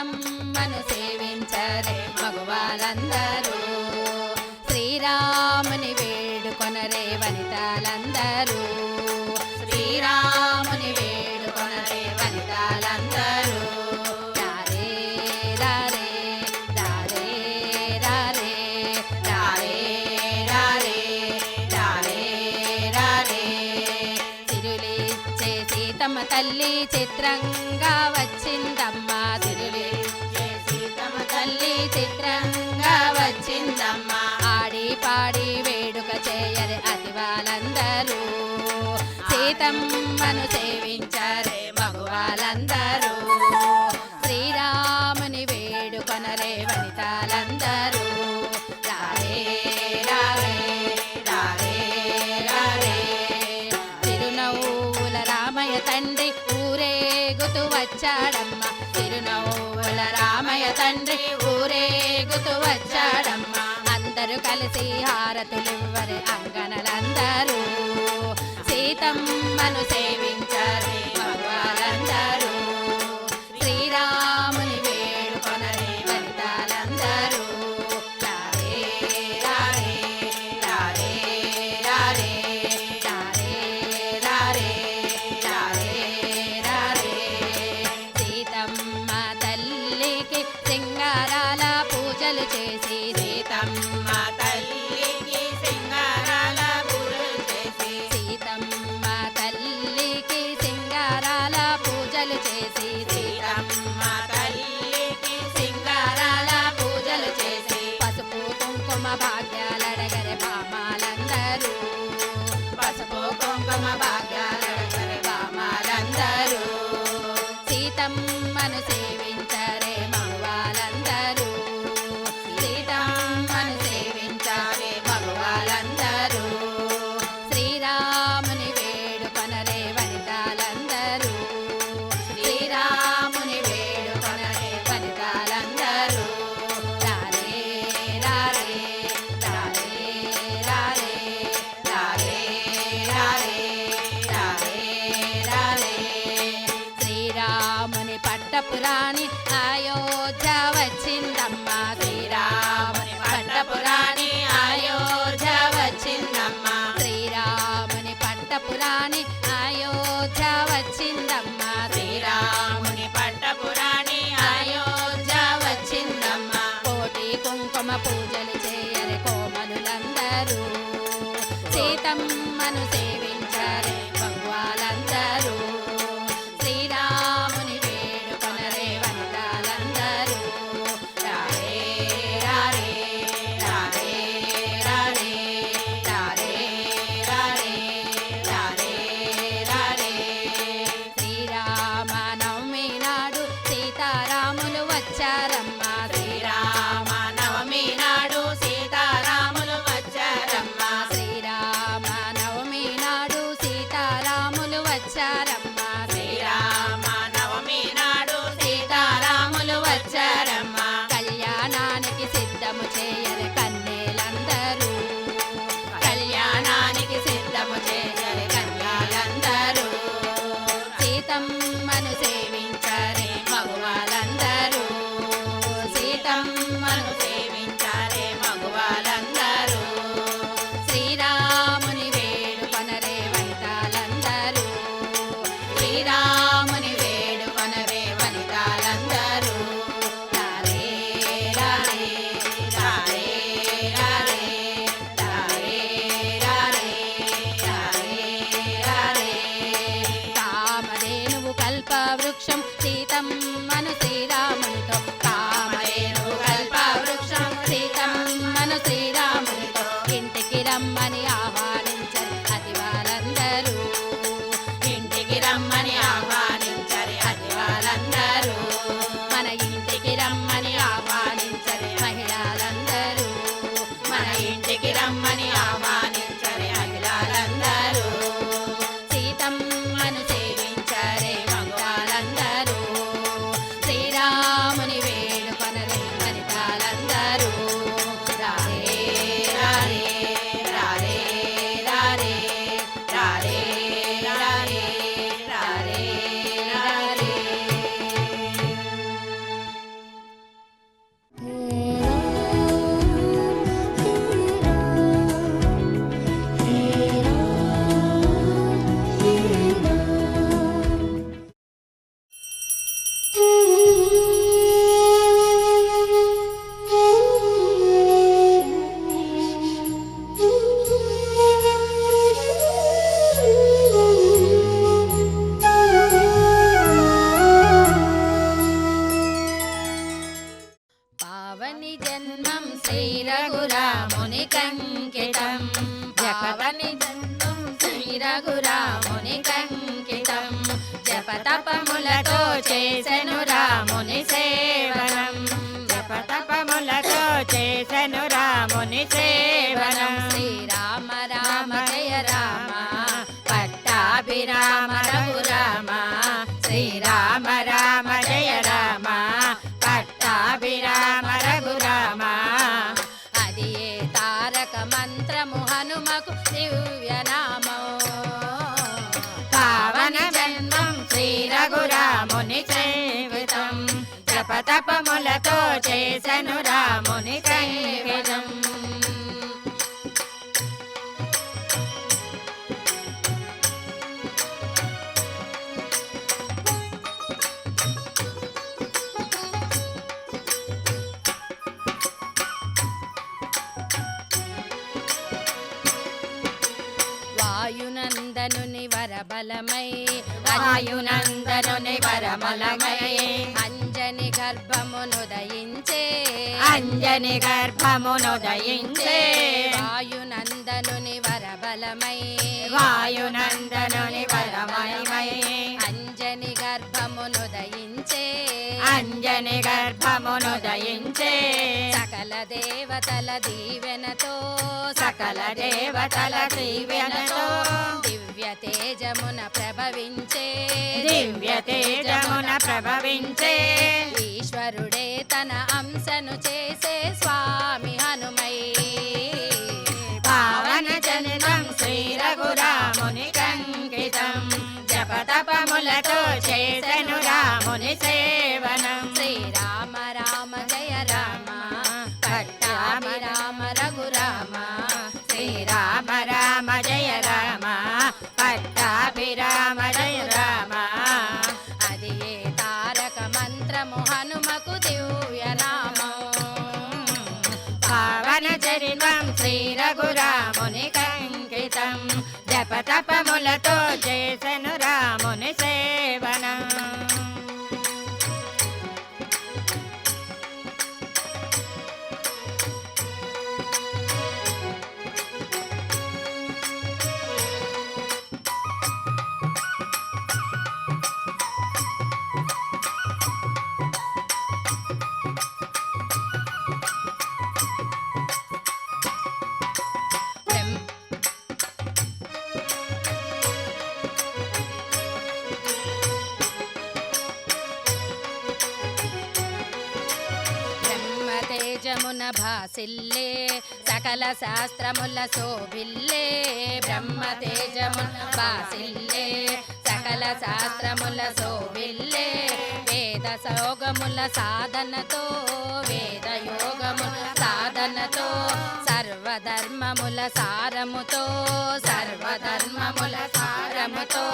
సీతమ్మను సేవించరే మగవారందరూ. శ్రీరాముని వేడుకొనరే వనితలందరూ. సీతమ్మను సేవించరే మగవాళ్ళందరూ. శ్రీరాముని వేడుకొనరే వనితాలందరూ. రారే రారే రామయ్య తండ్రి ఊరేగుతూ వచ్చాడమ్మ. తిరునవ్వుల రామయ్య తండ్రి ఊరేగుతూ వచ్చాడమ్మ. అందరూ కలిసి హారతులు వరే అంగనలందరూ జీవితం మను సేవి પ્રાણી આયો Chara. జపతపములతో చేసెను రాముని సేవనం. జపతపములతో చేసెను రాముని సేవ తపములతో చేసను రాముని సంగీతం. వాయునందనుని వరబలమ అంజని గర్భమును దయించే వాయునందనుని వరబలమై. వాయునందనుని వరమయమై అంజని గర్భమును దయించే అంజని గర్భమును దయించే సకల దేవతల దీవెనతో. సకల దేవతల దీవెనతో. తేజమున ప్రభవించే. దివ్య తేజమున ప్రభవించే. ఈశ్వరుడే తన అంశను చేసే స్వామి హనుమై. పావన జననం శ్రీ రఘురాముని కంకితం. జపతపములతో చేసెను రాముని సేవనం జపతపములతో చేసెను తేజమున భాసిల్లే సకల శాస్త్రముల శోభిల్లే బ్రహ్మ తేజమున భాసిల్లే సకల శాస్త్రముల శోభిల్లే వేద సోగముల సాధనతో వేద యోగముల సాధనతో సర్వధర్మముల సారముతో సర్వధర్మముల సారముతో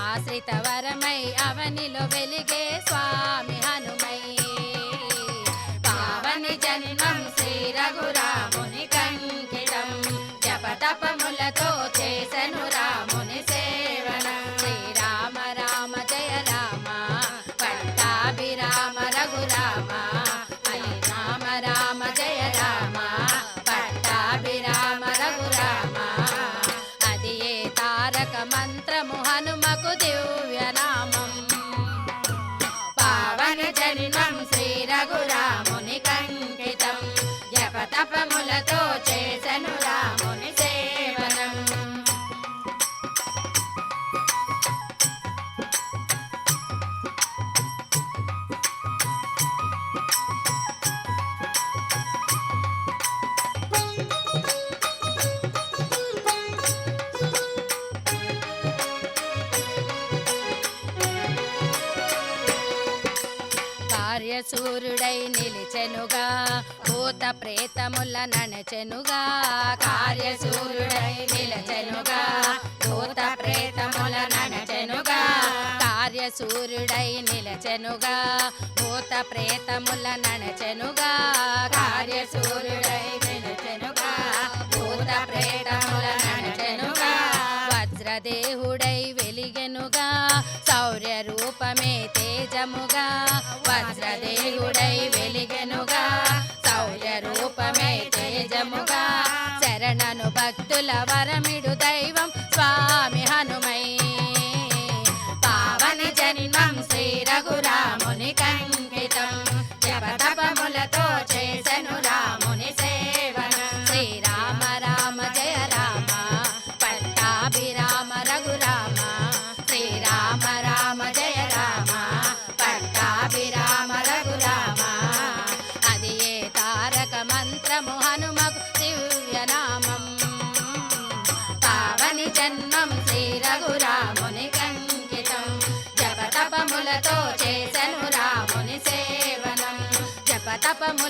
ఆశ్రిత వరమై అవనిలో వెలిగే స్వామి హనుమై పావని జన్మం శ్రీ రఘురాముని కంకితం జపతపములతో చేసను రాముని సేవన. శ్రీరామ రామ జయ రామ. పట్టాభిరామ రఘురామ. హరి రామ రామ జయ రామ. పట్టాభిరామ రఘురామ. అది ఏ తారక మంత్రము హనుమకు దివ్య సూర్యుడై నిలిచెనుగా భూత ప్రేతముల నణచెనుగా. కార్యసూర్యుడై నిలచెనుగా భూత ప్రేతముల నణచెనుగా. కార్యసూర్యుడై నిలచెనుగా భూత ప్రేతముల నణచెనుగా. కార్యసూర్యుడై నిలచెనుగా భూత ప్రేతముల నణచెనుగా. వజ్రదేహుడై వెలిగెనుగా శౌర్య రూపమే తేజముగా వజ్రదేవుడై వెలిగెనుగా. శౌర్య రూపమే తేజముగా శరణను భక్తుల వరమిడు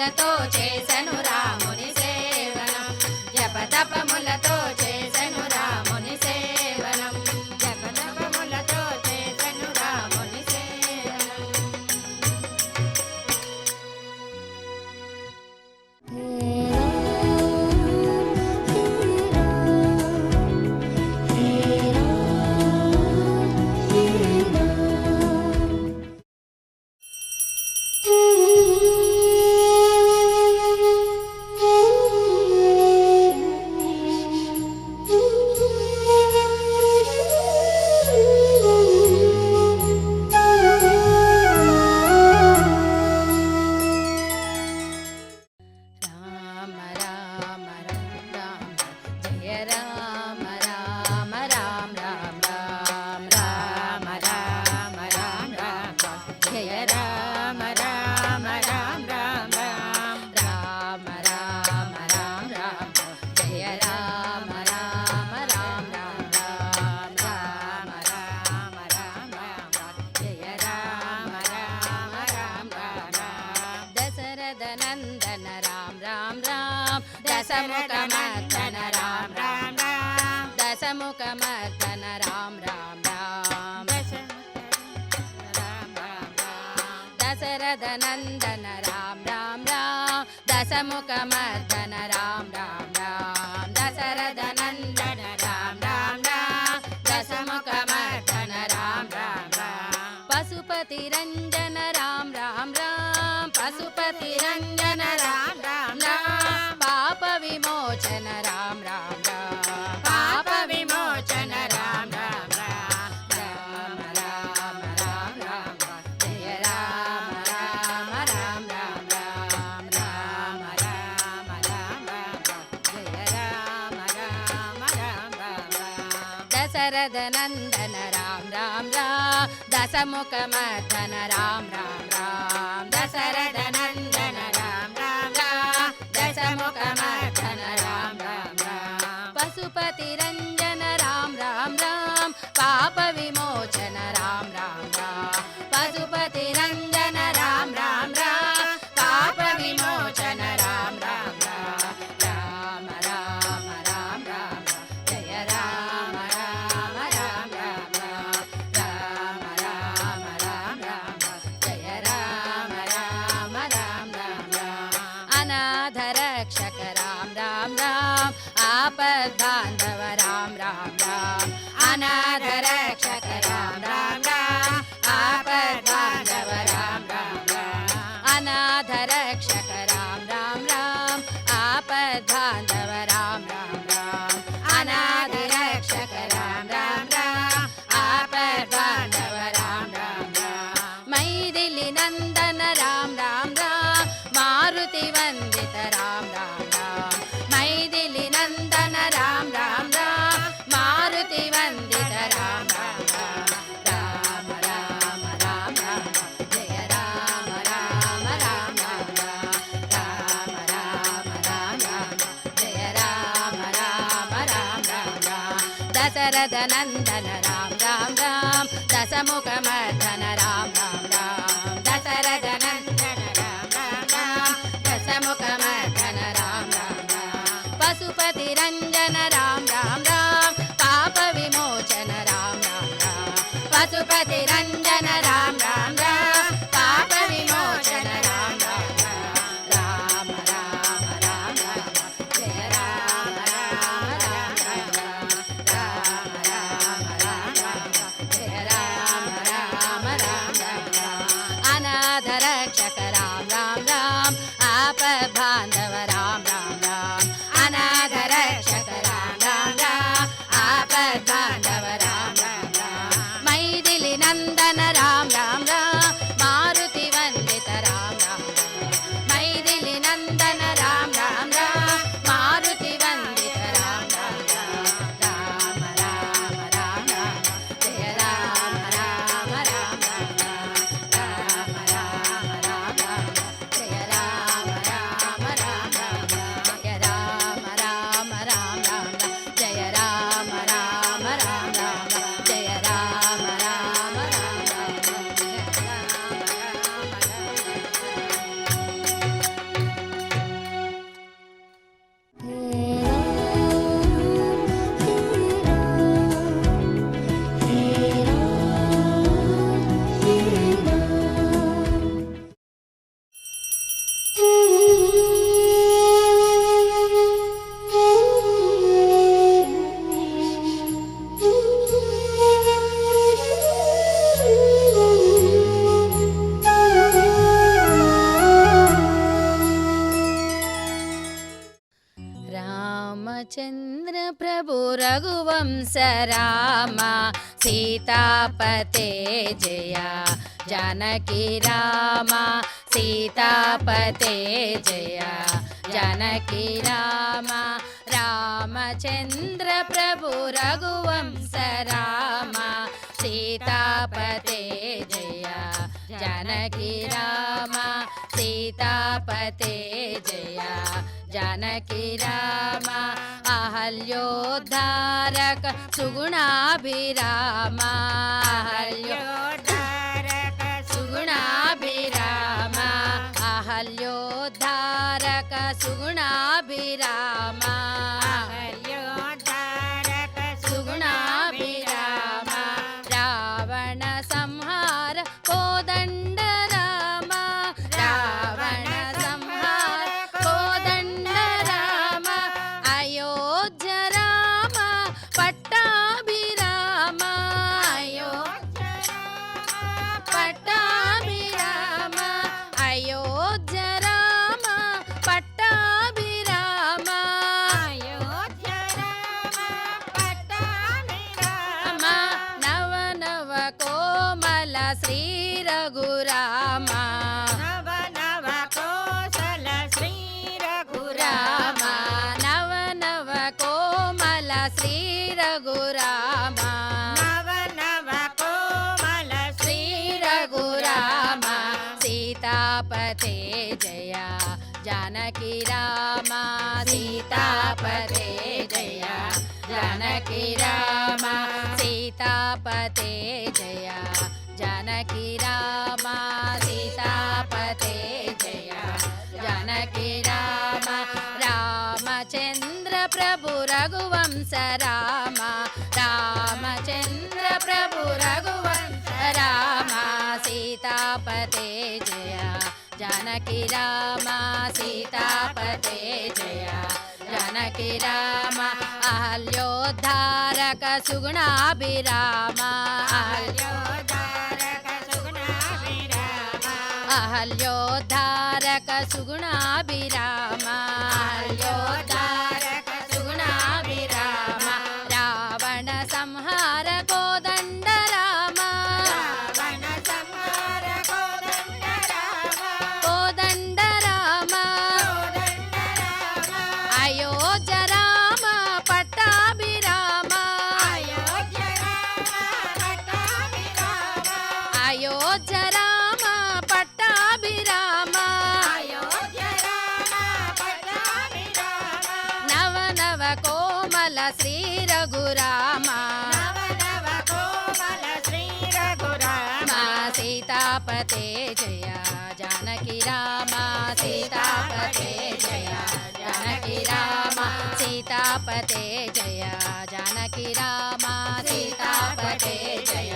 పూలతో చేసను పశుపతి రంజన రామ రామ రామ పాప విమోచన రామ రామ రామ పాప విమోచన రామ రామ రామ రామ రామ రామ రామ జయ రామ రామ రామ రామ రామ రామ రామ రామ రామ జయ రామ రామ రామ రామ రామ దశరథ నందన రామ రామ రామ దశముఖ మథన రామ రామ पाप विमोचन राम राम नन्दन राम राम राम दशमुखमर्दन राम राम राम दशरथ नन्दन राम राम राम दशमुखमर्दन राम राम राम पशुपतिरञ्जन राम राम राम पापविमोचन राम राम राम पशुपतिरञ्जन సీతాపతే జయ జానకి రామ సీతాపతే జయ జానకి రామ రామచంద్ర ప్రభు రఘువంశ రామ సీతాపతే జయ జానకి రామ సీతాపతే జయ జానకి రామ అహల్యోద్ధారక సుగుణాభిరామ అహల్యో అహల్యోద్ధారక సుగుణాభిరామ అహల్యోద్ధారక జానకి రామ సీతాపతే జయ. జానకి రామ సీతాపతే జయ. జానకి రామ సీతాపతే జయ. జానకి రామ రామచంద్ర ప్రభు రఘువంశ రామ. రామచంద్ర ప్రభు రఘువంశ రామ సీతాపతే జయ జానకి రామ సీతాపతే జయ. జానకి రామ అహల్యోద్ధారక సుగుణాభిరామ. అహల్యో అహల్యోద్ధారక సీతాపతే జయ జానకి రామ సీతాపతే జయ జానకి రామ సీతాపతే జయ జానకి రామ సీతాపతే జయ